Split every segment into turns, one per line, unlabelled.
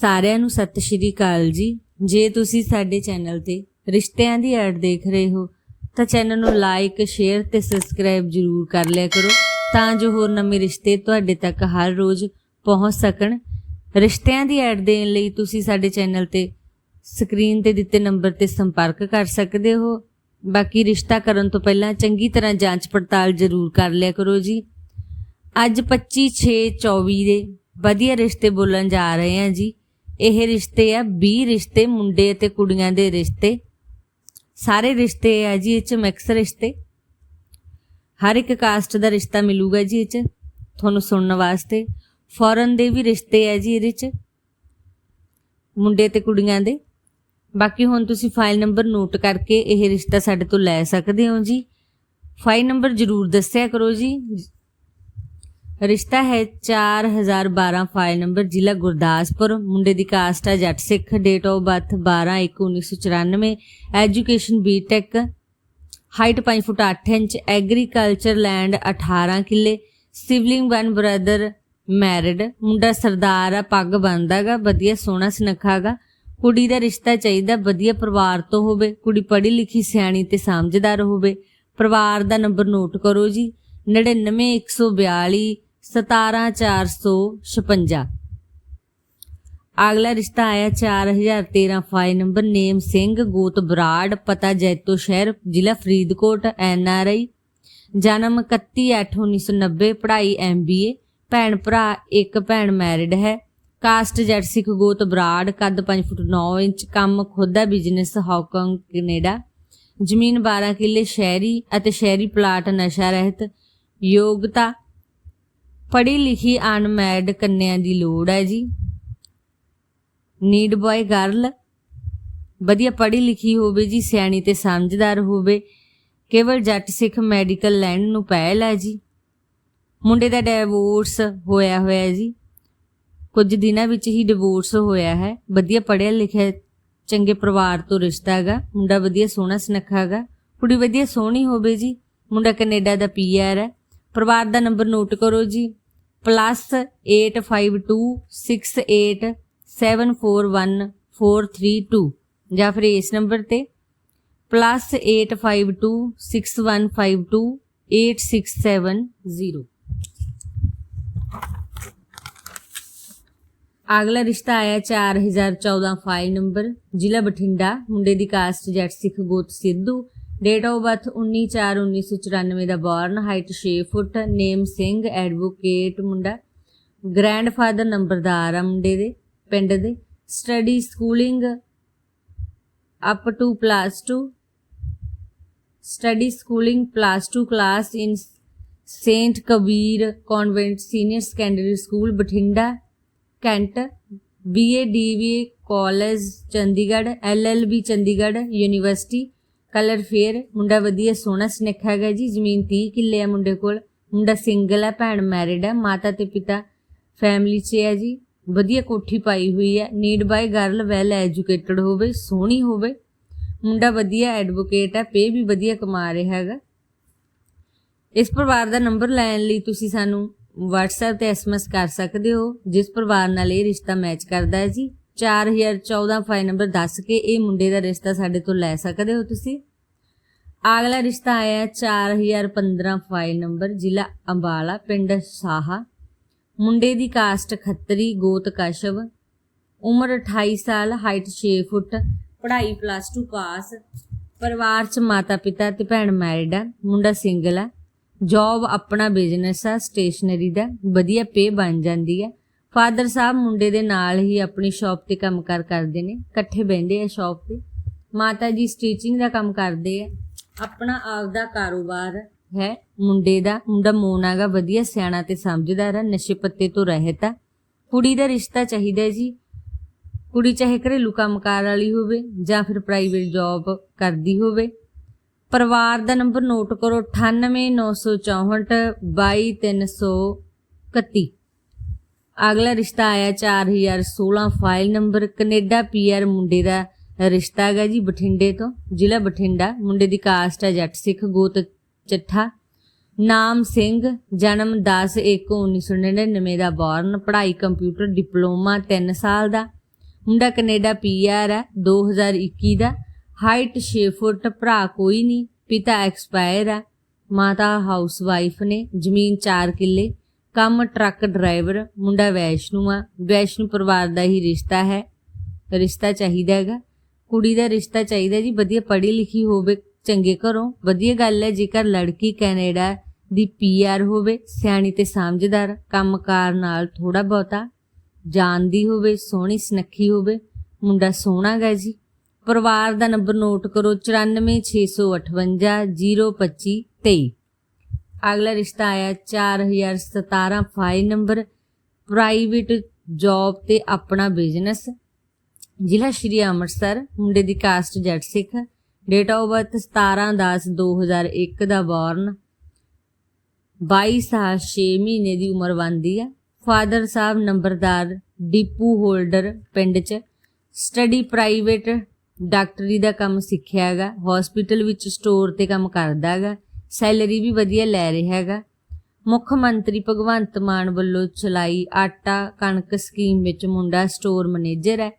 ਸਾਰਿਆਂ ਨੂੰ ਸਤਿ ਸ਼੍ਰੀ ਅਕਾਲ ਜੀ। ਜੇ ਤੁਸੀਂ ਸਾਡੇ ਚੈਨਲ ਤੇ ਰਿਸ਼ਤਿਆਂ ਦੀ ਐਡ ਦੇਖ ਰਹੇ ਹੋ, ਤਾਂ ਚੈਨਲ ਨੂੰ ਲਾਈਕ ਸ਼ੇਅਰ ਤੇ ਸਬਸਕ੍ਰਾਈਬ ਜਰੂਰ ਕਰ ਲਿਆ ਕਰੋ, ਤਾਂ ਜੋ ਹੋਰ ਨਵੇਂ ਰਿਸ਼ਤੇ ਤੁਹਾਡੇ ਤੱਕ ਹਰ ਰੋਜ਼ ਪਹੁੰਚ ਸਕਣ। ਰਿਸ਼ਤਿਆਂ ਦੀ ਐਡ ਦੇਣ ਲਈ ਤੁਸੀਂ ਸਾਡੇ ਚੈਨਲ ਤੇ ਸਕਰੀਨ ਤੇ ਦਿੱਤੇ ਨੰਬਰ ਤੇ ਸੰਪਰਕ ਕਰ ਸਕਦੇ ਹੋ। ਬਾਕੀ ਰਿਸ਼ਤਾ ਕਰਨ ਤੋਂ ਪਹਿਲਾਂ ਚੰਗੀ ਤਰ੍ਹਾਂ ਜਾਂਚ ਪੜਤਾਲ ਜਰੂਰ ਕਰ ਲਿਆ ਕਰੋ ਜੀ। ਅੱਜ 25 6 24 ਦੇ ਵਧੀਆ ਰਿਸ਼ਤੇ ਬੋਲਣ ਜਾ ਰਹੇ ਹਾਂ ਜੀ। ਇਹ ਰਿਸ਼ਤੇ ਆ 20 ਰਿਸ਼ਤੇ ਮੁੰਡੇ ਅਤੇ ਕੁੜੀਆਂ ਦੇ ਰਿਸ਼ਤੇ। ਸਾਰੇ ਰਿਸ਼ਤੇ ਆ ਜੀ ਇਹ ਚ ਮਿਕਸ ਰਿਸ਼ਤੇ। ਹਰ ਇੱਕ ਕਾਸਟ ਦਾ ਰਿਸ਼ਤਾ ਮਿਲੂਗਾ ਜੀ ਇਹ ਚ, ਤੁਹਾਨੂੰ ਸੁਣਨ ਵਾਸਤੇ। ਫੋਰਨ ਦੇ ਵੀ ਰਿਸ਼ਤੇ ਆ ਜੀ ਇਹਦੇ ਚ, ਮੁੰਡੇ ਤੇ ਕੁੜੀਆਂ ਦੇ। ਬਾਕੀ ਹੁਣ ਤੁਸੀਂ ਫਾਈਲ ਨੰਬਰ ਨੋਟ ਕਰਕੇ ਇਹ ਰਿਸ਼ਤਾ ਸਾਡੇ ਤੋਂ ਲੈ ਸਕਦੇ ਹੋ ਜੀ। ਫਾਈਲ ਨੰਬਰ ਜਰੂਰ ਦੱਸਿਆ ਕਰੋ ਜੀ ਰਿਸ਼ਤਾ ਹੈ 4012 ਫਾਈਲ ਨੰਬਰ ਜ਼ਿਲ੍ਹਾ ਗੁਰਦਾਸਪੁਰ। ਮੁੰਡੇ ਦੀ ਕਾਸਟ ਹੈ Jat Sikh date of birth 12/1/1994 education B Tech height 5 foot 8 inch agriculture land 18 ਕਿੱਲੇ ਸਿਵਲਿੰਗ ਵਨ ਬ੍ਰਦਰ ਮੈਰਿਡ ਮੁੰਡਾ ਸਰਦਾਰ ਆ, ਪੱਗ ਬੰਨਦਾਗਾ ਵਧੀਆ ਸੋਹਣਾ ਸੁਨੱਖਾਗਾ ਕੁੜੀ ਦਾ ਰਿਸ਼ਤਾ ਚਾਹੀਦਾ ਵਧੀਆ ਪਰਿਵਾਰ ਤੋਂ ਹੋਵੇ, ਕੁੜੀ ਪੜ੍ਹੀ ਲਿਖੀ ਸਿਆਣੀ ਤੇ ਸਮਝਦਾਰ ਹੋਵੇ। ਪਰਿਵਾਰ ਦਾ ਨੰਬਰ ਨੋਟ ਕਰੋ ਜੀ 99142 17456 ਅਗਲਾ ਰਿਸ਼ਤਾ ਆਇਆ 4013 ਫਾਈਲ ਨੰਬਰ, ਨੇਮ ਸਿੰਘ, ਗੋਤ ਬਰਾੜ, ਪਤਾ ਜੈਤੋ ਸ਼ਹਿਰ, ਜ਼ਿਲ੍ਹਾ ਫਰੀਦਕੋਟ, ਐਨ ਆਰ ਆਈ। ਜਨਮ 31/8/1990 ਪੜ੍ਹਾਈ ਐਮਬੀਏ ਭੈਣ ਭਰਾ, ਇੱਕ ਭੈਣ ਮੈਰਿਡ ਹੈ। ਕਾਸਟ ਜੱਟ ਸਿੱਖ ਗੋਤ ਬਰਾੜ, ਕੱਦ 5 ਫੁੱਟ 9 ਇੰਚ, ਕੰਮ ਖੁਦ ਦਾ ਬਿਜ਼ਨਸ, ਹਾਂਗਕਾਂਗ, ਕੈਨੇਡਾ। ਜ਼ਮੀਨ 12 ਕਿੱਲੇ, ਸ਼ਹਿਰੀ ਅਤੇ ਸ਼ਹਿਰੀ ਪਲਾਟ, ਨਸ਼ਾ ਰਹਿਤ, ਯੋਗਤਾ ਪੜ੍ਹੀ ਲਿਖੀ ਅਨਮੈਡ ਕੰਨਿਆਂ ਦੀ ਲੋੜ ਹੈ ਜੀ। Need boy girl. ਵਧੀਆ ਪੜ੍ਹੀ ਲਿਖੀ ਹੋਵੇ ਜੀ, ਸਿਆਣੀ ਤੇ ਸਮਝਦਾਰ ਹੋਵੇ। ਕੇਵਲ ਜੱਟ ਸਿੱਖ ਮੈਡੀਕਲ ਲੈਣ ਨੂੰ ਪਹਿਲ ਹੈ ਜੀ। ਮੁੰਡੇ ਦਾ ਡਿਵੋਰਸ ਹੋਇਆ ਹੋਇਆ ਜੀ। ਕੁਝ ਦਿਨਾਂ ਵਿੱਚ ਹੀ ਡਿਵੋਰਸ ਹੋਇਆ ਹੈ। ਵਧੀਆ ਪੜ੍ਹਿਆ ਲਿਖਿਆ ਚੰਗੇ ਪਰਿਵਾਰ ਤੋਂ ਰਿਸ਼ਤਾ ਹੈਗਾ। ਮੁੰਡਾ ਵਧੀਆ ਸੋਹਣਾ ਸੁਨੱਖਾ ਹੈਗਾ। ਕੁੜੀ ਵਧੀਆ ਸੋਹਣੀ ਹੋਵੇ ਜੀ। ਮੁੰਡਾ ਕੈਨੇਡਾ ਦਾ ਪੀਆਰ ਹੈ। ਪਰਿਵਾਰ ਦਾ ਨੰਬਰ ਨੋਟ ਕਰੋ ਜੀ। +85268741 ਜਾਂ ਫਿਰ ਇਸ ਨੰਬਰ ਤੇ +8526152867 ਅਗਲਾ ਰਿਸ਼ਤਾ ਆਇਆ 4014 ਫਾਈਲ ਨੰਬਰ ਜ਼ਿਲ੍ਹਾ ਬਠਿੰਡਾ, ਮੁੰਡੇ ਦੀ ਕਾਸਟ ਜੱਟ ਸਿੱਖ ਗੋਤ Sidhu. Date of birth 19/4/1994 the born height 6 foot name Singh advocate ਮੁੰਡਾ ਗ੍ਰੈਂਡਫਾਦਰ ਨੰਬਰਦਾਰ ਆ ਮੁੰਡੇ ਦੇ, ਪਿੰਡ ਦੇ study schooling up to plus 2 study schooling plus 2 class in saint Kabir convent senior secondary school Bathinda cantt BA DV college Chandigarh LLB Chandigarh university colour ਫੇਰ ਮੁੰਡਾ ਵਧੀਆ ਸੋਹਣਾ ਸੁਨੱਖਾ ਹੈਗਾ ਜੀ, ਜ਼ਮੀਨ 30 ਕਿੱਲੇ ਆ ਮੁੰਡੇ ਕੋਲ। ਮੁੰਡਾ ਸਿੰਗਲ ਹੈ ਭੈਣ ਮੈਰਿਡ ਹੈ ਮਾਤਾ ਤੇ ਪਿਤਾ ਫੈਮਿਲੀ 'ਚ ਹੈ ਜੀ। ਵਧੀਆ ਕੋਠੀ ਪਾਈ ਹੋਈ ਹੈ ਨੀਡ ਬਾਈ ਗਰਲ ਵੈਲ ਐਜੂਕੇਟਡ ਹੋਵੇ, ਸੋਹਣੀ ਹੋਵੇ। ਮੁੰਡਾ ਵਧੀਆ ਐਡਵੋਕੇਟ ਹੈ ਪੇ ਵੀ ਵਧੀਆ ਕਮਾ ਰਿਹਾ ਹੈਗਾ। ਇਸ ਪਰਿਵਾਰ ਦਾ ਨੰਬਰ ਲੈਣ ਲਈ ਤੁਸੀਂ ਸਾਨੂੰ WhatsApp ਤੇ SMS ਕਰ ਸਕਦੇ ਹੋ, ਜਿਸ ਪਰਿਵਾਰ ਨਾਲ ਇਹ ਰਿਸ਼ਤਾ ਮੈਚ ਕਰਦਾ ਹੈ ਜੀ। 4014 ਫਾਈਲ ਨੰਬਰ ਦੱਸ ਕੇ ਇਹ ਮੁੰਡੇ ਦਾ ਰਿਸ਼ਤਾ ਸਾਡੇ ਤੋਂ ਲੈ ਸਕਦੇ ਹੋ ਤੁਸੀਂ। ਅਗਲਾ ਰਿਸ਼ਤਾ ਆਇਆ 4015 ਫਾਈਲ ਨੰਬਰ ਜ਼ਿਲ੍ਹਾ ਅੰਬਾਲਾ, ਪਿੰਡ ਸਾਹਾ। ਮੁੰਡੇ ਦੀ ਕਾਸਟ ਖੱਤਰੀ, ਗੋਤ ਕਸ਼ਵ। ਉਮਰ 28 ਸਾਲ ਹਾਈਟ 6 ਫੁੱਟ, ਪੜ੍ਹਾਈ ਪਲੱਸ 2 ਪਾਸ ਪਰਿਵਾਰ 'ਚ ਮਾਤਾ ਪਿਤਾ ਤੇ ਭੈਣ ਮੈਰਿਡ ਆ, ਮੁੰਡਾ ਸਿੰਗਲ ਆ। ਜੌਬ ਆਪਣਾ ਬਿਜ਼ਨਸ ਆ ਸਟੇਸ਼ਨਰੀ ਦਾ, ਵਧੀਆ ਪੇ ਬਣ ਜਾਂਦੀ ਹੈ ਫਾਦਰ ਸਾਹਿਬ ਮੁੰਡੇ ਦੇ ਨਾਲ ਹੀ ਆਪਣੀ ਸ਼ਾਪ ਤੇ ਕੰਮ ਕੰਮਕਾਰ ਕਰਦੇ ਨੇ, ਇਕੱਠੇ ਬਹਿੰਦੇ ਆ ਸ਼ਾਪ ਤੇ। ਮਾਤਾ ਜੀ ਸਟੀਚਿੰਗ ਦਾ ਕੰਮ ਕਰਦੇ ਆ। ਆਪਣਾ ਆਪਦਾ ਕਾਰੋਬਾਰ ਹੈ, ਮੁੰਡੇ ਦਾ। ਮੁੰਡਾ ਮੋਨਾਗਾ ਵਧੀਆ ਸਿਆਣਾ ਤੇ ਸਮਝਦਾਰ ਹੈ ਨਸ਼ੇ ਪੱਤੇ ਤੋਂ ਰਹਿਤ ਆ। ਕੁੜੀ ਦਾ ਰਿਸ਼ਤਾ ਚਾਹੀਦਾ ਜੀ। ਕੁੜੀ ਚਾਹੇ ਘਰੇਲੂ ਕੰਮਕਾਰ ਵਾਲੀ ਹੋਵੇ ਜਾਂ ਫਿਰ ਪ੍ਰਾਈਵੇਟ ਜੌਬ ਕਰਦੀ ਹੋਵੇ। ਪਰਿਵਾਰ ਦਾ ਨੰਬਰ ਨੋਟ ਕਰੋ 9894422331 ਅਗਲਾ ਰਿਸ਼ਤਾ ਆਇਆ 4016 ਫਾਈਲ ਨੰਬਰ ਕੈਨੇਡਾ ਪੀਆਰ ਮੁੰਡੇ ਦਾ ਰਿਸ਼ਤਾ ਹੈਗਾ ਜੀ ਬਠਿੰਡੇ ਤੋਂ, ਜ਼ਿਲ੍ਹਾ ਬਠਿੰਡਾ। ਮੁੰਡੇ ਦੀ ਕਾਸਟ ਹੈ ਜੱਟ ਸਿੱਖ ਗੋਤ ਚੱਠਾ। ਨਾਮ ਸਿੰਘ, ਜਨਮ 10/1/1999 ਦਾ ਬੌਰਨ ਪੜ੍ਹਾਈ ਕੰਪਿਊਟਰ ਡਿਪਲੋਮਾ 3 ਸਾਲ ਦਾ। ਮੁੰਡਾ ਕੈਨੇਡਾ ਪੀਆਰ ਹੈ 2021 ਦਾ। ਹਾਈਟ 6 ਫੁੱਟ, ਭਰਾ ਕੋਈ ਨਹੀਂ, ਪਿਤਾ ਐਕਸਪਾਇਰ ਹੈ। ਮਾਤਾ ਹਾਊਸ ਵਾਈਫ ਨੇ, ਜ਼ਮੀਨ 4 ਕਿੱਲੇ। ਕੰਮ ਟਰੱਕ ਡਰਾਈਵਰ, ਮੁੰਡਾ ਵੈਸ਼ਨੂ ਆ। ਵੈਸ਼ਨੂ ਪਰਿਵਾਰ ਦਾ ਹੀ ਰਿਸ਼ਤਾ ਹੈ। ਰਿਸ਼ਤਾ ਚਾਹੀਦਾ ਹੈਗਾ। ਕੁੜੀ ਦਾ ਰਿਸ਼ਤਾ ਚਾਹੀਦਾ ਜੀ। ਵਧੀਆ ਪੜ੍ਹੀ ਲਿਖੀ ਹੋਵੇ, ਚੰਗੇ ਘਰੋਂ। ਵਧੀਆ ਗੱਲ ਹੈ, ਜੇਕਰ ਲੜਕੀ ਕੈਨੇਡਾ ਦੀ ਪੀਆਰ ਹੋਵੇ, ਸਿਆਣੀ ਤੇ ਸਮਝਦਾਰ, ਕੰਮਕਾਰ ਨਾਲ ਥੋੜਾ ਬਹੁਤਾ, ਜਾਣਦੀ ਹੋਵੇ, ਸੋਹਣੀ ਸੁਨੱਖੀ ਹੋਵੇ, ਮੁੰਡਾ ਸੋਹਣਾ ਗਾ ਜੀ। ਪਰਿਵਾਰ ਦਾ ਨੰਬਰ ਨੋਟ ਕਰੋ 9465502523 ਅਗਲਾ ਰਿਸ਼ਤਾ ਆਇਆ 4017 ਫਾਈਲ ਨੰਬਰ, ਪ੍ਰਾਈਵੇਟ ਜੌਬ ਤੇ ਆਪਣਾ ਬਿਜ਼ਨਸ। ਜ਼ਿਲ੍ਹਾ ਸ਼੍ਰੀ ਅੰਮ੍ਰਿਤਸਰ, ਮੁੰਡੇ ਦੀ caste Jat Sikh date of birth 17/10/2001 ਦਾ ਬੌਰਨ 22 ਸਾਲ 6 ਮਹੀਨੇ ਦੀ ਉਮਰ ਬੰਦੀ ਆ। ਫਾਦਰ ਸਾਹਿਬ ਨੰਬਰਦਾਰ, ਡਿਪੂ ਹੋਲਡਰ ਪਿੰਡ 'ਚ। ਸਟੱਡੀ ਪ੍ਰਾਈਵੇਟ ਡਾਕਟਰੀ ਦਾ ਕੰਮ ਸਿੱਖਿਆ ਹੈਗਾ। ਹਸਪੀਟਲ ਵਿੱਚ ਸਟੋਰ ਤੇ ਕੰਮ ਕਰਦਾ ਹੈਗਾ। ਸੈਲਰੀ ਵੀ ਵਧੀਆ ਲੈ ਰਿਹਾ ਹੈਗਾ। ਮੁੱਖ ਮੰਤਰੀ ਭਗਵੰਤ ਮਾਨ ਵੱਲੋਂ ਚਲਾਈ ਆਟਾ ਕਣਕ ਸਕੀਮ ਵਿੱਚ ਮੁੰਡਾ ਸਟੋਰ ਮੈਨੇਜਰ ਹੈ।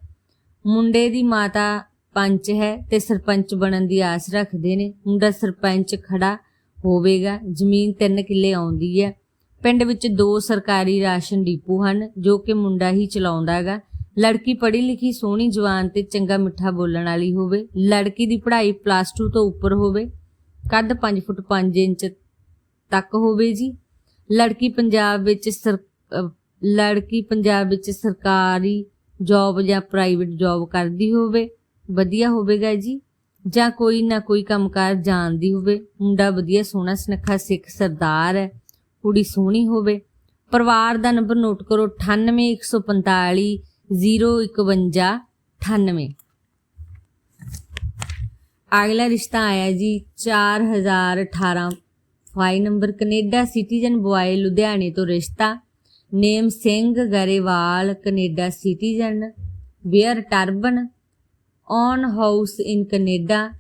ਮੁੰਡੇ ਦੀ ਮਾਤਾ ਪੰਚ ਹੈ ਤੇ ਸਰਪੰਚ ਬਣਨ ਦੀ ਆਸ ਰੱਖਦੇ ਨੇ। ਮੁੰਡਾ ਸਰਪੰਚ ਖੜਾ ਹੋਵੇਗਾ। ਜ਼ਮੀਨ 3 ਕਿੱਲੇ ਆਉਂਦੀ ਹੈ। ਪਿੰਡ ਵਿੱਚ ਦੋ ਸਰਕਾਰੀ ਰਾਸ਼ਨ ਡਿਪੂ ਹਨ, ਜੋ ਕਿ ਮੁੰਡਾ ਹੀ ਚਲਾਉਂਦਾ ਹੈਗਾ। ਲੜਕੀ ਪੜ੍ਹੀ ਲਿਖੀ, ਸੋਹਣੀ, ਜਵਾਨ ਤੇ ਚੰਗਾ ਮਿੱਠਾ ਬੋਲਣ ਵਾਲੀ ਹੋਵੇ। ਲੜਕੀ ਦੀ ਪੜ੍ਹਾਈ ਪਲੱਸ 2 ਤੋਂ ਉੱਪਰ ਹੋਵੇ। ਕੱਦ 5 ਫੁੱਟ 5 ਇੰਚ ਤੱਕ ਹੋਵੇ ਜੀ। ਲੜਕੀ ਪੰਜਾਬ ਵਿੱਚ ਸਰ ਲੜਕੀ ਪੰਜਾਬ ਵਿੱਚ ਸਰਕਾਰੀ ਜੌਬ ਜਾਂ ਪ੍ਰਾਈਵੇਟ ਜੌਬ ਕਰਦੀ ਹੋਵੇ, ਵਧੀਆ ਹੋਵੇਗਾ ਜੀ। ਜਾਂ ਕੋਈ ਨਾ ਕੋਈ ਕੰਮਕਾਰ ਜਾਣਦੀ ਹੋਵੇ, ਮੁੰਡਾ ਵਧੀਆ ਸੋਹਣਾ ਸੁਨੱਖਾ ਸਿੱਖ ਸਰਦਾਰ ਹੈ, ਕੁੜੀ ਸੋਹਣੀ ਹੋਵੇ। ਪਰਿਵਾਰ ਦਾ ਨੰਬਰ ਨੋਟ ਕਰੋ 98145 051 98 ਅਗਲਾ ਰਿਸ਼ਤਾ ਆਇਆ ਜੀ 4018 file number Canada citizen boy ਲੁਧਿਆਣੇ ਤੋਂ ਰਿਸ਼ਤਾ। Name Singh Grewal, Canada citizen wear turban on house in Canada.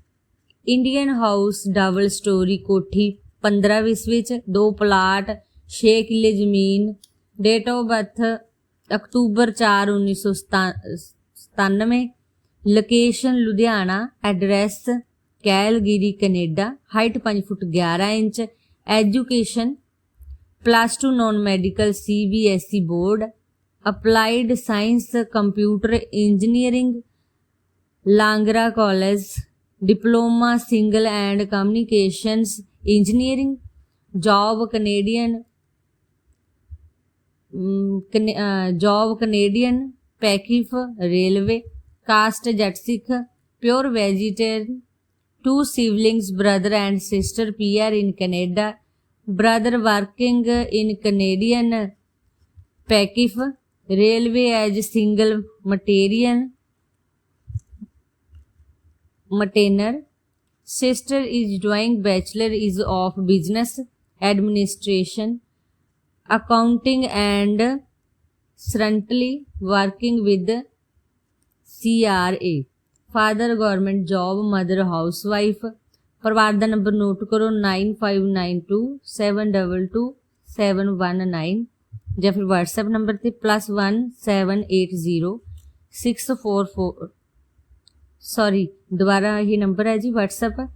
Indian house double storey ਕੋਠੀ 15 ਵਿਸਵੇ ਚ ਦੋ ਪਲਾਟ 6 ਕਿੱਲੇ ਜ਼ਮੀਨ। ਡੇਟ ਆਫ ਬਰਥ ਅਕਤੂਬਰ 4 1997 location Ludhiana, address Calgary, Canada, height 5 foot 11 inch, education plus 2 non medical CBSE board, applied science computer engineering, Langara college, diploma signal and communications engineering, job Canadian job Canadian, Pacific railway caste Jat pure vegetarian, two siblings, brother and sister PR in Canada, brother working in Canadian PACIF, railway as single material maintainer, sister is doing bachelor is of business administration, accounting and currently working with CRA father government job mother housewife ਪਰਿਵਾਰ ਦਾ number note ਕਰੋ 9592722719 ਜਾਂ ਫਿਰ WhatsApp ਨੰਬਰ ਤੇ +17806444 sorry ਦੁਬਾਰਾ ਇਹ number ਹੈ ਜੀ WhatsApp.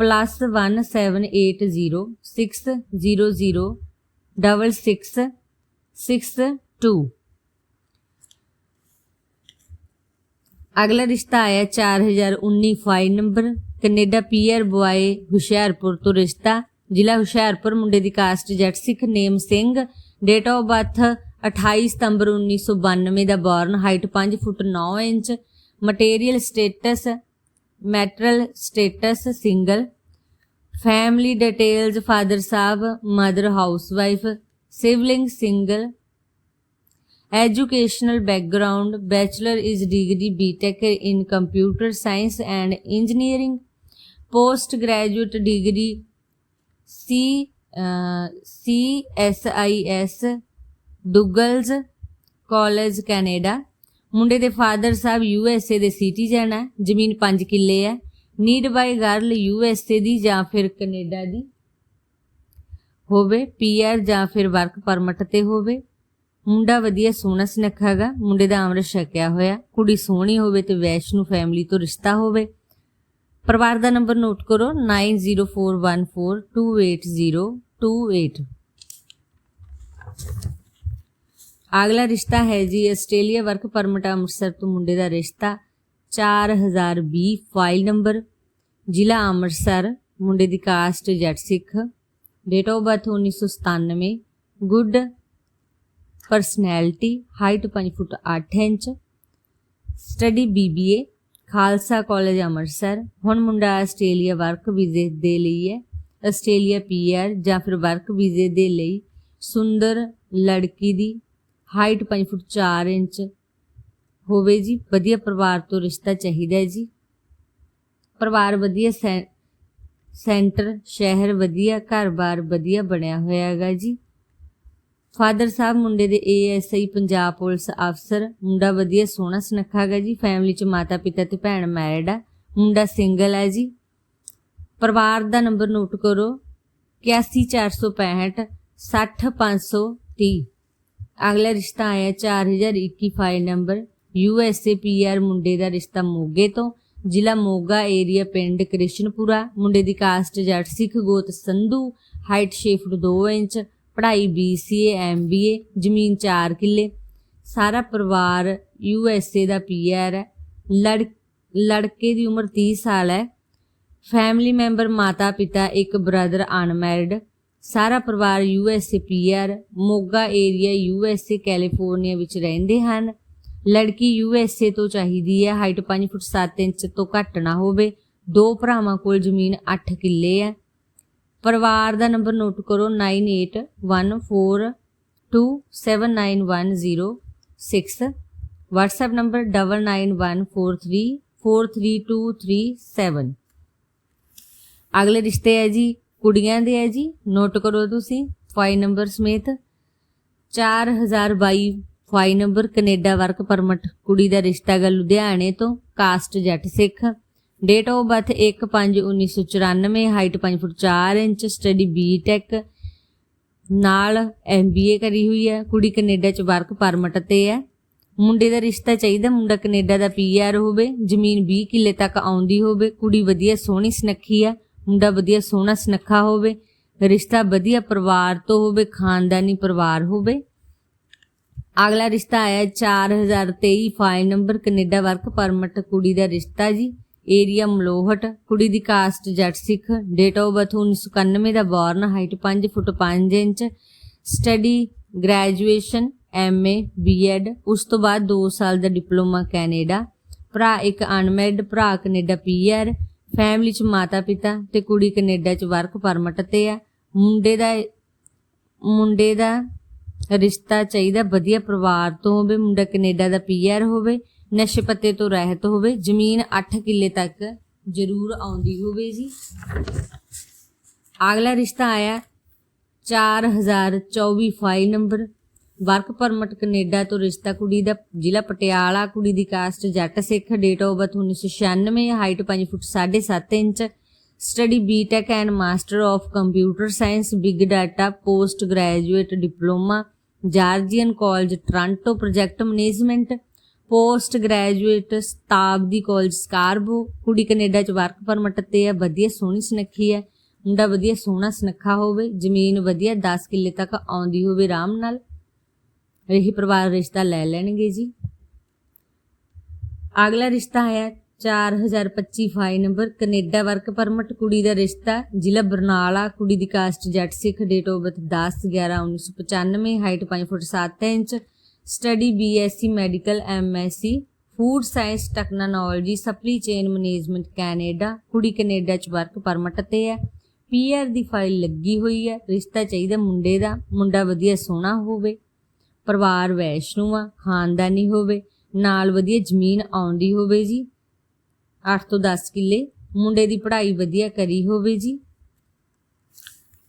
+1780600662 ਅਗਲਾ ਰਿਸ਼ਤਾ ਆਇਆ 4019 file number. Canada PR boy Hoshiarpur ਤੋਂ ਰਿਸ਼ਤਾ। ਜ਼ਿਲ੍ਹਾ ਹੁਸ਼ਿਆਰਪੁਰ ਮੁੰਡੇ ਦੀ caste Jat Sikh name Singh. Date of birth 28 ਸਤੰਬਰ 1992 ਦਾ born height 5 foot 9 inch. Material status marital status single family details father Sahib mother housewife siblings single educational background bachelor is degree btech in computer science and engineering postgraduate degree c uh, csis Douglas college Canada ਮੁੰਡੇ ਦੇ father ਸਾਹਿਬ U S A ਦੇ citizen ਹੈ ਜ਼ਮੀਨ 5 ਕਿੱਲੇ ਹੈ need by girl U S A ਦੀ ਜਾਂ ਫਿਰ ਕੈਨੇਡਾ ਦੀ ਹੋਵੇ ਪੀਆਰ ਜਾਂ ਫਿਰ ਵਰਕ ਪਰਮਿਟ ਤੇ ਹੋਵੇ ਮੁੰਡਾ ਵਧੀਆ ਸੋਹਣਾ ਸੁਨੱਖਾ ਹੈਗਾ, ਮੁੰਡੇ ਦਾ ਅੰਮ੍ਰਿਤ ਛਕਿਆ ਹੋਇਆ, ਕੁੜੀ ਸੋਹਣੀ ਹੋਵੇ ਤੇ ਵੈਸ਼ਨੂ ਫੈਮਿਲੀ ਤੋਂ ਰਿਸ਼ਤਾ ਹੋਵੇ। ਪਰਿਵਾਰ ਦਾ ਨੰਬਰ ਨੋਟ ਕਰੋ 9041428028 ਅਗਲਾ ਰਿਸ਼ਤਾ ਹੈ ਜੀ, ਆਸਟ੍ਰੇਲੀਆ ਵਰਕ ਪਰਮਿਟ ਅੰਮ੍ਰਿਤਸਰ ਤੋਂ ਮੁੰਡੇ ਦਾ ਰਿਸ਼ਤਾ 4020 ਫਾਈਲ ਨੰਬਰ ਜ਼ਿਲ੍ਹਾ ਅੰਮ੍ਰਿਤਸਰ, ਮੁੰਡੇ ਦੀ caste Jat Sikh. Date of birth 1997 good personality height 5 foot 8 inch study BBA Khalsa college Amritsar, ਹੁਣ ਮੁੰਡਾ ਆਸਟ੍ਰੇਲੀਆ ਵਰਕ ਵੀਜ਼ੇ ਦੇ ਲਈ ਹੈ, ਆਸਟ੍ਰੇਲੀਆ ਪੀਆਰ ਜਾਂ ਫਿਰ ਵਰਕ ਵੀਜ਼ੇ ਦੇ ਲਈ ਸੁੰਦਰ ਲੜਕੀ ਦੀ ਹਾਈਟ 5 ਫੁੱਟ 4 ਇੰਚ ਹੋਵੇ ਜੀ, ਵਧੀਆ ਪਰਿਵਾਰ ਤੋਂ ਰਿਸ਼ਤਾ ਚਾਹੀਦਾ ਹੈ ਜੀ। ਪਰਿਵਾਰ ਵਧੀਆ ਸੈਂ- ਸੈਂਟਰ ਸ਼ਹਿਰ ਵਧੀਆ, ਘਰ-ਬਾਰ ਵਧੀਆ ਬਣਿਆ ਹੋਇਆ ਹੈਗਾ ਜੀ। ਫਾਦਰ ਸਾਹਿਬ ਮੁੰਡੇ ਦੇ ਏਐਸਆਈ ਪੰਜਾਬ ਪੁਲਿਸ ਅਫਸਰ, ਮੁੰਡਾ ਵਧੀਆ ਸੋਹਣਾ ਸੁਨੱਖਾ ਹੈਗਾ ਜੀ ਫੈਮਿਲੀ ਚ ਮਾਤਾ ਪਿਤਾ ਤੇ ਭੈਣ ਮੈਰਿਡ ਆ, ਮੁੰਡਾ ਸਿੰਗਲ ਹੈ ਜੀ। ਪਰਿਵਾਰ ਦਾ ਨੰਬਰ ਨੋਟ ਕਰੋ 81465 60530 ਅਗਲਾ ਰਿਸ਼ਤਾ ਆਇਆ 4021 ਫਾਈਲ ਨੰਬਰ ਯੂਐਸਏ ਪੀਆਰ ਮੁੰਡੇ ਦਾ ਰਿਸ਼ਤਾ ਮੋਗੇ ਤੋਂ, ਜ਼ਿਲ੍ਹਾ ਮੋਗਾ ਏਰੀਆ ਪਿੰਡ ਕ੍ਰਿਸ਼ਨਪੁਰਾ। ਮੁੰਡੇ ਦੀ ਕਾਸਟ ਜੱਟ ਸਿੱਖ ਗੋਤ ਸੰਧੂ ਹਾਈਟ 6 ਫੁੱਟ 2 ਇੰਚ ਪੜ੍ਹਾਈ BCA MBA ਜ਼ਮੀਨ 4 ਕਿੱਲੇ। ਸਾਰਾ ਪਰਿਵਾਰ ਯੂਐਸਏ ਦਾ ਪੀਆਰ ਹੈ। ਲੜ, ਲੜਕੇ ਦੀ ਉਮਰ 30 ਸਾਲ ਹੈ। ਫੈਮਿਲੀ ਮੈਂਬਰ ਮਾਤਾ ਪਿਤਾ ਇੱਕ ਬ੍ਰਦਰ ਅਨਮੈਰਿਡ। ਸਾਰਾ ਪਰਿਵਾਰ USA PR Moga area USA California ਵਿੱਚ ਰਹਿੰਦੇ ਹਨ। ਲੜਕੀ ਯੂਐਸਏ ਤੋਂ ਚਾਹੀਦੀ ਹੈ, ਹਾਈਟ 5 ਫੁੱਟ 7 ਇੰਚ ਤੋਂ ਘੱਟ ਨਾ ਹੋਵੇ। ਦੋ ਭਰਾਵਾਂ ਕੋਲ ਜ਼ਮੀਨ 8 ਕਿੱਲੇ ਹੈ। ਪਰਿਵਾਰ ਦਾ ਨੰਬਰ ਨੋਟ ਕਰੋ 9814279106 WhatsApp ਨੰਬਰ 9914343237 ਅਗਲੇ ਰਿਸ਼ਤੇ ਹੈ ਜੀ, ਕੁੜੀਆਂ ਦੇ ਹੈ ਜੀ, ਨੋਟ ਕਰੋ ਤੁਸੀਂ ਫਾਈਲ ਨੰਬਰ ਸਮੇਤ। 4022 file number Canada work permit ਕੁੜੀ ਦਾ ਰਿਸ਼ਤਾ ਗਾ ਲੁਧਿਆਣੇ ਤੋਂ, caste Jat Sikh. Date of birth 1/5/1994 height 5 foot 4 inch study B Tech ਨਾਲ ਐਮਬੀਏ ਕਰੀ ਹੋਈ ਹੈ ਕੁੜੀ ਕੈਨੇਡਾ ਚ ਵਰਕ ਪਰਮਿਟ ਤੇ ਹੈ ਮੁੰਡੇ ਦਾ ਰਿਸ਼ਤਾ ਚਾਹੀਦਾ ਮੁੰਡਾ ਕੈਨੇਡਾ ਦਾ ਪੀਆਰ ਹੋਵੇ ਜ਼ਮੀਨ 20 ਕਿੱਲੇ ਤੱਕ ਆਉਂਦੀ ਹੋਵੇ ਕੁੜੀ ਵਧੀਆ ਸੋਹਣੀ ਸੁਨੱਖੀ ਆ ਮੁੰਡਾ ਵਧੀਆ ਸੋਹਣਾ ਸੁਨੱਖਾ ਹੋਵੇ ਰਿਸ਼ਤਾ ਵਧੀਆ ਪਰਿਵਾਰ ਤੋਂ ਹੋਵੇ ਖਾਨਦਾਨੀ ਪਰਿਵਾਰ ਹੋਵੇ ਅਗਲਾ ਰਿਸ਼ਤਾ ਆਇਆ 4023 file number Canada work permit ਕੁੜੀ ਦਾ ਰਿਸ਼ਤਾ ਜੀ ਏਰੀਆ ਮਲੋਹਟ ਕੁੜੀ ਦੀ caste Jat Sikh date of birth 1991 the born height 5 foot 5 inch study graduation MA B Ed ਉਸ ਤੋਂ ਬਾਅਦ 2 ਸਾਲ ਦਾ ਡਿਪਲੋਮਾ ਕੈਨੇਡਾ, ਭਰਾ ਇੱਕ ਅਨਮੈਰਿਡ ਭਰਾ ਕੈਨੇਡਾ ਪੀਆਰ ਫੈਮਿਲੀ ਚ ਮਾਤਾ ਪਿਤਾ ਤੇ ਕੁੜੀ ਕੈਨੇਡਾ ਚ ਵਰਕ ਪਰਮਿਟ ਤੇ ਆ। ਮੁੰਡੇ ਦਾ ਮੁੰਡੇ ਦਾ ਰਿਸ਼ਤਾ ਚਾਹੀਦਾ ਵਧੀਆ ਪਰਿਵਾਰ ਤੋਂ ਹੋਵੇ, ਮੁੰਡਾ ਕੈਨੇਡਾ ਦਾ ਪੀਆਰ ਹੋਵੇ। ਨਸ਼ੇ ਪੱਤੇ ਤੋਂ ਰਹਿਤ ਹੋਵੇ, ਜ਼ਮੀਨ 8 ਕਿੱਲੇ ਤੱਕ ਜ਼ਰੂਰ ਆਉਂਦੀ ਹੋਵੇ ਜੀ। ਅਗਲਾ ਰਿਸ਼ਤਾ ਆਇਆ 4024 file number. Work permit Canada ਤੋਂ ਰਿਸ਼ਤਾ ਕੁੜੀ ਦਾ, ਜ਼ਿਲ੍ਹਾ ਪਟਿਆਲਾ ਕੁੜੀ ਦੀ caste Jat Sikh date of birth 1996 height 5 foot 7.5 inch study B Tech and master of computer science big data post graduate diploma Georgian college Toronto project management post graduate Shatabdi college Scarborough. ਕੁੜੀ Canada ਚ work permit ਤੇ ਹੈ, ਵਧੀਆ ਸੋਹਣੀ ਸੁਨੱਖੀ ਹੈ। ਮੁੰਡਾ ਵਧੀਆ ਸੋਹਣਾ ਸੁਨੱਖਾ ਹੋਵੇ, ਜ਼ਮੀਨ ਵਧੀਆ 10 ਕਿੱਲੇ ਤੱਕ ਆਉਂਦੀ ਹੋਵੇ ਆਰਾਮ ਨਾਲ। ਇਹੀ ਪਰਿਵਾਰ ਰਿਸ਼ਤਾ ਲੈ ਲੈਣਗੇ ਜੀ। ਅਗਲਾ ਰਿਸ਼ਤਾ ਹੈ 4025 file number, Canada work permit ਕੁੜੀ ਦਾ ਰਿਸ਼ਤਾ, ਜ਼ਿਲ੍ਹਾ ਬਰਨਾਲਾ, ਕੁੜੀ ਦੀ caste Jat Sikh date of birth 10 11 1995 height 5 foot 7 inch study BSc, medical MSc, food science, technology, supply chain management Canada, ਕੁੜੀ ਕੈਨੇਡਾ ਚ ਵਰਕ ਪਰਮਿਟ ਤੇ ਹੈ। ਪੀਆਰ ਦੀ ਫਾਈਲ ਲੱਗੀ ਹੋਈ ਹੈ, ਰਿਸ਼ਤਾ ਚਾਹੀਦਾ ਮੁੰਡੇ ਦਾ, ਮੁੰਡਾ ਵਧੀਆ ਸੋਹਣਾ ਹੋਵੇ, ਪਰਿਵਾਰ ਵੈਸ਼ਨੂ ਆ, ਖਾਨਦਾਨੀ ਹੋਵੇ, ਨਾਲ ਵਧੀਆ ਜ਼ਮੀਨ ਆਉਂਦੀ ਹੋਵੇ ਜੀ 8 ਤੋਂ 10 ਕਿੱਲੇ, ਮੁੰਡੇ ਦੀ ਪੜ੍ਹਾਈ ਵਧੀਆ ਕਰੀ ਹੋਵੇ ਜੀ।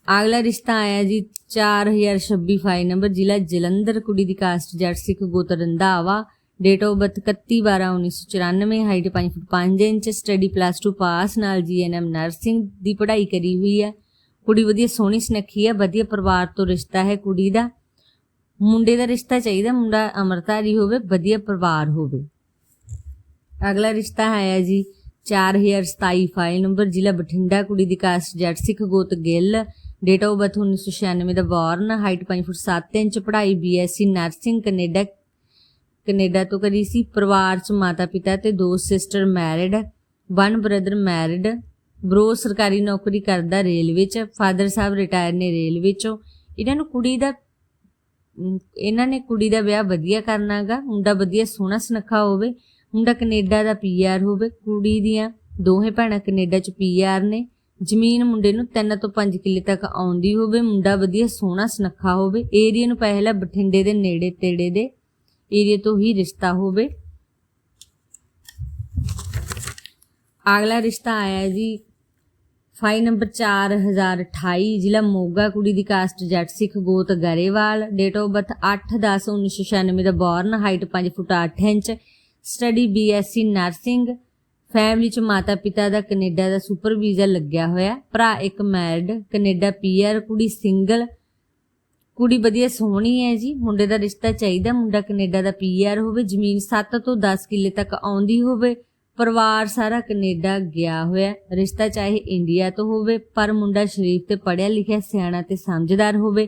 ਅਗਲਾ ਰਿਸ਼ਤਾ ਆਇਆ ਜੀ 4026 ਫਾਈਲ ਨੰਬਰ, ਜ਼ਿਲ੍ਹਾ ਜਲੰਧਰ, ਕੁੜੀ ਦੀ ਕਾਸਟ ਜੱਟ ਸਿੱਖ ਗੋਤ Randhawa date of birth 31/12/1994 height 5 foot 5 inch study plus 2 pass ਨਾਲ ਜੀਐਨਐਮ ਨਰਸਿੰਗ ਦੀ ਪੜ੍ਹਾਈ ਕਰੀ ਹੋਈ ਹੈ। ਕੁੜੀ ਵਧੀਆ ਸੋਹਣੀ ਸੁਨੱਖੀ ਹੈ, ਵਧੀਆ ਪਰਿਵਾਰ ਤੋਂ ਰਿਸ਼ਤਾ ਹੈ ਕੁੜੀ ਦਾ। ਮੁੰਡੇ ਦਾ ਰਿਸ਼ਤਾ ਚਾਹੀਦਾ, ਮੁੰਡਾ ਅਮਰਤਾਰੀ ਹੋਵੇ, ਵਧੀਆ ਪਰਿਵਾਰ ਹੋਵੇ। ਅਗਲਾ ਰਿਸ਼ਤਾ ਆਇਆ ਜੀ 4027 ਫਾਈਲ ਨੰਬਰ, ਜ਼ਿਲ੍ਹਾ ਬਠਿੰਡਾ, ਕੁੜੀ ਦੀ ਕਾਸਟ ਜੱਟ ਸਿੱਖ ਗੋਤ ਗਿੱਲ ਡੇਟ ਆਫ ਬਰਥ 1996 ਦਾ ਬੌਰਨ ਹਾਈਟ 5 ਫੁੱਟ 7 ਇੰਚ ਪੜ੍ਹਾਈ ਬੀਐਸਸੀ ਨਰਸਿੰਗ ਕੈਨੇਡਾ ਕੈਨੇਡਾ ਤੋਂ ਕਰੀ ਸੀ ਪਰਿਵਾਰ ਚ ਮਾਤਾ ਪਿਤਾ ਤੇ ਦੋ sister married one brother married bro ਸਰਕਾਰੀ ਨੌਕਰੀ ਕਰਦਾ ਰੇਲਵੇ ਚ ਫਾਦਰ ਸਾਹਿਬ ਰਿਟਾਇਰ ਨੇ ਰੇਲਵੇ ਚੋਂ ਇਹਨਾਂ ਨੂੰ ਕੁੜੀ ਦਾ ਇਹਨਾਂ ਨੇ ਕੁੜੀ ਦਾ ਵਿਆਹ ਵਧੀਆ ਕਰਨਾਗਾ ਮੁੰਡਾ ਵਧੀਆ ਸੋਹਣਾ ਸੁਨੱਖਾ ਹੋਵੇ ਮੁੰਡਾ ਕੈਨੇਡਾ ਦਾ ਪੀਆਰ ਹੋਵੇ ਕੁੜੀ ਦੀਆਂ ਦੋਹੇ ਭੈਣਾਂ ਕੈਨੇਡਾ ਚ ਪੀਆਰ ਨੇ ਜ਼ਮੀਨ ਮੁੰਡੇ ਨੂੰ 3 ਤੋਂ 5 ਕਿੱਲੇ ਤੱਕ ਆਉਂਦੀ ਹੋਵੇ, ਮੁੰਡਾ ਵਧੀਆ ਸੋਹਣਾ ਸੁਨੱਖਾ ਹੋਵੇ ਏਰੀਆ ਨੂੰ ਪਹਿਲਾਂ ਬਠਿੰਡੇ ਦੇ ਨੇੜੇ ਤੇੜੇ ਦੇ ਏਰੀਆ ਤੋਂ ਹੀ ਰਿਸ਼ਤਾ ਹੋਵੇ। ਅਗਲਾ ਰਿਸ਼ਤਾ ਆਇਆ ਜੀ, ਫਾਈਲ ਨੰਬਰ 4028 ਜ਼ਿਲ੍ਹਾ ਮੋਗਾ, ਕੁੜੀ ਦੀ ਕਾਸਟ ਜੱਟ ਸਿੱਖ ਗੋਤ Grewal date of birth 8/10/1996 the born height 5 foot 8 inch study BSc nursing family ਚ ਮਾਤਾ ਪਿਤਾ ਦਾ ਕੈਨੇਡਾ ਦਾ ਸੁਪਰ ਵੀਜ਼ਾ ਲੱਗਿਆ ਹੋਇਆ। ਭਰਾ ਇੱਕ ਮੈਰਿਡ ਕੈਨੇਡਾ ਪੀਆਰ ਕੁੜੀ ਸਿੰਗਲ ਕੁੜੀ ਵਧੀਆ ਸੋਹਣੀ ਹੈ ਜੀ। ਮੁੰਡੇ ਦਾ ਰਿਸ਼ਤਾ ਚਾਹੀਦਾ। ਮੁੰਡਾ ਕੈਨੇਡਾ ਦਾ ਪੀਆਰ ਹੋਵੇ। ਜ਼ਮੀਨ 7 ਤੋਂ 10 ਕਿੱਲੇ ਤੱਕ ਆਉਂਦੀ ਹੋਵੇ। ਪਰਿਵਾਰ ਸਾਰਾ ਕੈਨੇਡਾ ਗਿਆ ਹੋਇਆ। ਰਿਸ਼ਤਾ ਚਾਹੇ ਇੰਡੀਆ ਤੋਂ ਹੋਵੇ, ਪਰ ਮੁੰਡਾ ਸ਼ਰੀਫ ਤੇ ਪੜ੍ਹਿਆ ਲਿਖਿਆ, ਸਿਆਣਾ ਤੇ ਸਮਝਦਾਰ ਹੋਵੇ।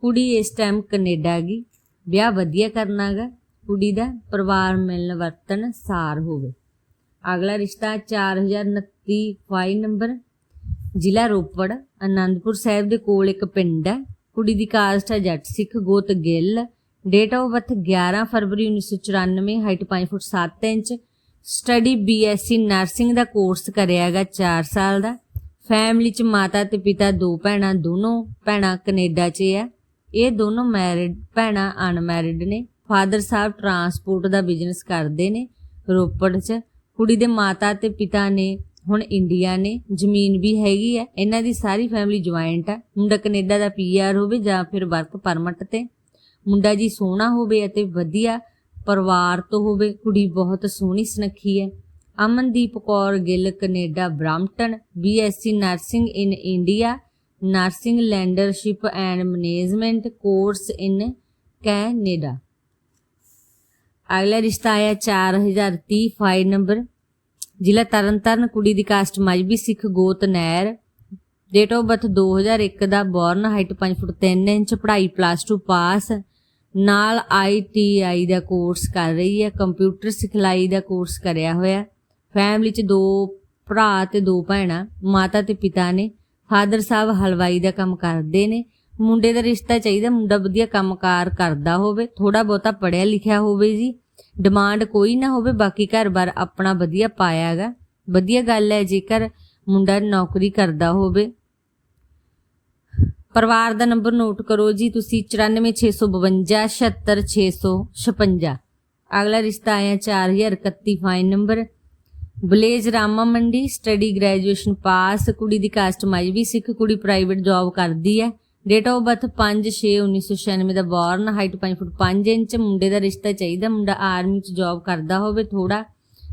ਕੁੜੀ ਇਸ ਟਾਈਮ ਕੈਨੇਡਾ ਗਈ। ਵਿਆਹ ਵਧੀਆ ਕਰਨਾਗਾ। ਕੁੜੀ ਦਾ ਪਰਿਵਾਰ ਮਿਲਣ ਵਰਤਨ ਸਾਰ ਹੋਵੇ। ਅਗਲਾ ਰਿਸ਼ਤਾ 4029 ਫਾਈਲ ਨੰਬਰ, ਜ਼ਿਲ੍ਹਾ ਰੋਪੜ ਆਨੰਦਪੁਰ ਸਾਹਿਬ ਦੇ ਕੋਲ ਇੱਕ ਪਿੰਡ ਹੈ। ਕੁੜੀ ਦੀ ਕਾਸਟ ਹੈ ਜੱਟ ਸਿੱਖ ਗੋਤ ਗਿੱਲ। ਡੇਟ ਆਫ ਬਰਥ 11 ਫਰਵਰੀ 1994 height 5 foot 7 inch. Study BSc nursing ਦਾ ਕੋਰਸ ਕਰਿਆ ਕਰਿਆਗਾ 4 ਸਾਲ ਦਾ। ਫੈਮਿਲੀ ਚ ਮਾਤਾ ਤੇ ਪਿਤਾ ਦੋ ਭੈਣਾਂ ਦੋਨੋਂ, ਭੈਣਾਂ ਕੈਨੇਡਾ 'ਚ ਆ ਇਹ ਦੋਨੋਂ ਮੈਰਿਡ ਭੈਣਾਂ ਅਨਮੈਰਿਡ ਨੇ। ਫਾਦਰ ਸਾਹਿਬ ਟਰਾਂਸਪੋਰਟ ਦਾ ਬਿਜ਼ਨਸ ਕਰਦੇ ਨੇ ਰੋਪੜ 'ਚ। ਕੁੜੀ ਦੇ ਮਾਤਾ ਤੇ ਪਿਤਾ ਨੇ, ਹੁਣ ਇੰਡੀਆ ਨੇ, ਜ਼ਮੀਨ ਵੀ ਹੈਗੀ ਆ ਇਹਨਾਂ ਦੀ ਸਾਰੀ ਫੈਮਿਲੀ ਜੁਆਇੰਟ ਆ ਮੁੰਡਾ ਕੈਨੇਡਾ ਦਾ ਪੀਆਰ ਹੋਵੇ ਜਾਂ ਫਿਰ ਵਰਕ ਪਰਮਿਟ ਤੇ। ਮੁੰਡਾ ਜੀ ਸੋਹਣਾ ਹੋਵੇ ਅਤੇ ਵਧੀਆ ਪਰਿਵਾਰ ਤੋਂ ਹੋਵੇ, ਕੁੜੀ ਬਹੁਤ ਸੋਹਣੀ ਸੁਨੱਖੀ ਹੈ। Amandeep Kaur Gill, Canada Brampton BSc nursing in India nursing leadership and management course in Canada ਅਗਲਾ ਰਿਸ਼ਤਾ ਆਇਆ 4030 ਫਾਈਲ ਨੰਬਰ। ਜ਼ਿਲ੍ਹਾ ਤਰਨਤਾਰਨ ਕੁੜੀ ਦੀ ਕਾਸਟ ਮਜਬੀ ਸਿੱਖ ਗੋਤ ਨੈਰ ਡੇਟ ਆਫ ਬਰਥ 2001 ਦਾ ਬੌਰਨ ਹਾਈਟ 5 ਫੁੱਟ 3 ਇੰਚ, ਪੜ੍ਹਾਈ ਪਲੱਸ 2 ਪਾਸ ਨਾਲ ਆਈਟੀਆਈ ਦਾ ਕੋਰਸ ਕਰ ਰਹੀ ਹੈ ਕੰਪਿਊਟਰ ਸਿਖਲਾਈ ਦਾ ਕੋਰਸ ਕਰਿਆ ਹੋਇਆ। ਫੈਮਿਲੀ 'ਚ ਦੋ ਭਰਾ ਤੇ ਦੋ ਭੈਣਾਂ, ਮਾਤਾ ਤੇ ਪਿਤਾ ਨੇ। ਫਾਦਰ ਸਾਹਿਬ ਹਲਵਾਈ ਦਾ ਕੰਮ ਕਰਦੇ ਨੇ। ਮੁੰਡੇ ਦਾ ਰਿਸ਼ਤਾ ਚਾਹੀਦਾ, ਮੁੰਡਾ ਵਧੀਆ ਕੰਮਕਾਰ ਕਰਦਾ ਹੋਵੇ ਥੋੜਾ ਬਹੁਤਾ ਪੜਿਆ ਲਿਖਿਆ ਹੋਵੇ ਜੀ। ਡਿਮਾਂਡ ਕੋਈ ਨਾ ਹੋਵੇ, ਬਾਕੀ ਘਰ-ਬਾਰ ਆਪਣਾ ਵਧੀਆ ਪਾਇਆ ਪਾਇਆਗਾ ਵਧੀਆ ਗੱਲ ਹੈ, ਜੇਕਰ ਮੁੰਡਾ ਨੌਕਰੀ ਕਰਦਾ ਹੋਵੇ। ਪਰਿਵਾਰ ਦਾ ਨੰਬਰ ਨੋਟ ਕਰੋ ਜੀ, ਤੁਸੀਂ 94652 76656 ਅਗਲਾ ਰਿਸ਼ਤਾ ਆਇਆ 4031 fine number ਬਲੇਜ Rama Mandi study graduation ਪਾਸ ਕੁੜੀ ਦੀ ਕਾਸਟ ਵੀ ਸਿੱਖ, ਕੁੜੀ ਪ੍ਰਾਈਵੇਟ ਜੌਬ ਕਰਦੀ ਹੈ। ਡੇਟ ਆਫ ਬਰਥ 5/6/1996 ਦਾ ਬੌਰਨ ਹਾਈਟ 5 ਫੁੱਟ 5 ਇੰਚ, ਮੁੰਡੇ ਦਾ ਰਿਸ਼ਤਾ ਚਾਹੀਦਾ, ਮੁੰਡਾ ਆਰਮੀ 'ਚ ਜੌਬ ਕਰਦਾ ਹੋਵੇ ਥੋੜਾ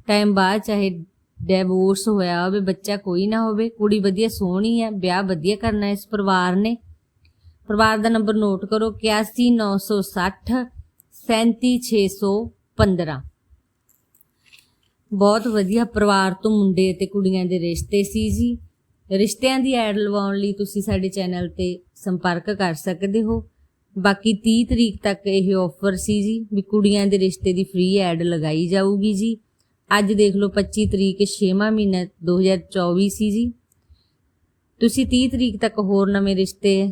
ਟਾਈਮ ਬਾਅਦ ਚਾਹੇ ਡਿਵੋਰਸ ਹੋਇਆ ਹੋਵੇ, ਬੱਚਾ ਕੋਈ ਨਾ ਹੋਵੇ, ਕੁੜੀ ਵਧੀਆ ਸੋਹਣੀ ਹੈ, ਵਿਆਹ ਵਧੀਆ ਕਰਨਾ ਇਸ ਪਰਿਵਾਰ ਨੇ। ਪਰਿਵਾਰ ਦਾ ਨੰਬਰ ਨੋਟ ਕਰੋ 81960 37615 ਬਹੁਤ ਵਧੀਆ ਪਰਿਵਾਰ ਤੋਂ ਮੁੰਡੇ ਤੇ ਕੁੜੀਆਂ ਦੇ ਰਿਸ਼ਤੇ ਸੀ ਜੀ। ਰਿਸ਼ਤਿਆਂ ਦੀ ਐਡ ਲਵਾਉਣ ਲਈ ਤੁਸੀਂ ਸਾਡੇ ਚੈਨਲ ਤੇ ਸੰਪਰਕ ਕਰ ਸਕਦੇ ਹੋ। ਬਾਕੀ 30 ਤਰੀਕ ਤੱਕ ਇਹ ਆਫਰ ਸੀ ਜੀ, ਵੀ ਕੁੜੀਆਂ ਦੇ ਰਿਸ਼ਤੇ ਦੀ ਫ੍ਰੀ ਐਡ ਲਗਾਈ ਜਾਊਗੀ ਜੀ। ਅੱਜ ਦੇਖ ਲਓ 25 ਤਰੀਕ 6ਵਾਂ ਮਹੀਨਾ 2024 ਸੀ ਜੀ। ਤੁਸੀਂ 30 ਤਰੀਕ ਤੱਕ ਹੋਰ ਨਵੇਂ ਰਿਸ਼ਤੇ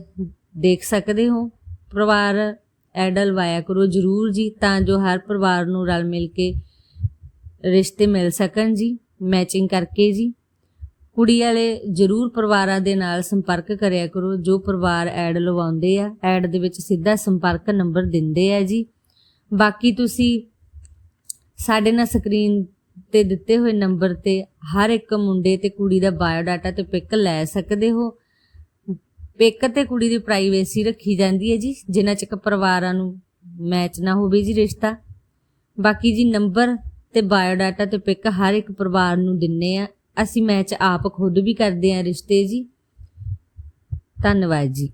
ਦੇਖ ਸਕਦੇ ਹੋ। ਪਰਿਵਾਰ ਐਡ ਲਵਾਇਆ ਕਰੋ ਜਰੂਰ ਜੀ, ਤਾਂ ਜੋ ਹਰ ਪਰਿਵਾਰ ਨੂੰ ਰਲ ਮਿਲ ਕੇ ਰਿਸ਼ਤੇ ਮਿਲ ਸਕਣ ਜੀ ਮੈਚਿੰਗ ਕਰਕੇ ਜੀ। ਕੁੜੀ ਵਾਲੇ ਜਰੂਰ ਪਰਿਵਾਰਾਂ ਦੇ ਨਾਲ ਸੰਪਰਕ ਕਰਿਆ ਕਰੋ, ਜੋ ਪਰਿਵਾਰ ਐਡ ਲਵਾਉਂਦੇ ਆ, ਐਡ ਦੇ ਵਿੱਚ ਸਿੱਧਾ ਸੰਪਰਕ ਨੰਬਰ ਦਿੰਦੇ ਆ ਜੀ। ਬਾਕੀ ਤੁਸੀਂ ਸਾਡੇ ਨਾਲ ਸਕਰੀਨ ਤੇ ਦਿੱਤੇ ਹੋਏ ਨੰਬਰ ਤੇ ਹਰ ਇੱਕ ਮੁੰਡੇ ਤੇ ਕੁੜੀ ਦਾ ਬਾਇਓ ਡਾਟਾ ਤੇ ਪਿਕ ਲੈ ਸਕਦੇ ਹੋ। ਪਿਕ ਤੇ ਕੁੜੀ ਦੀ ਪ੍ਰਾਈਵੇਸੀ ਰੱਖੀ ਜਾਂਦੀ ਹੈ ਜੀ, ਜਿੰਨਾ ਚਿਕ ਪਰਿਵਾਰਾਂ ਨੂੰ ਮੈਚ ਨਾ ਹੋਵੇ ਜੀ ਰਿਸ਼ਤਾ। ਬਾਕੀ ਜੀ ਨੰਬਰ ਤੇ ਬਾਇਓ ਡਾਟਾ ਤੇ ਪਿਕ ਹਰ ਇੱਕ ਪਰਿਵਾਰ ਨੂੰ ਦਿੰਨੇ ਆ ਅਸੀਂ ਮੈਚ ਆਪ ਖੁਦ ਵੀ ਕਰਦੇ ਆ ਰਿਸ਼ਤੇ ਜੀ। ਧੰਨਵਾਦ ਜੀ।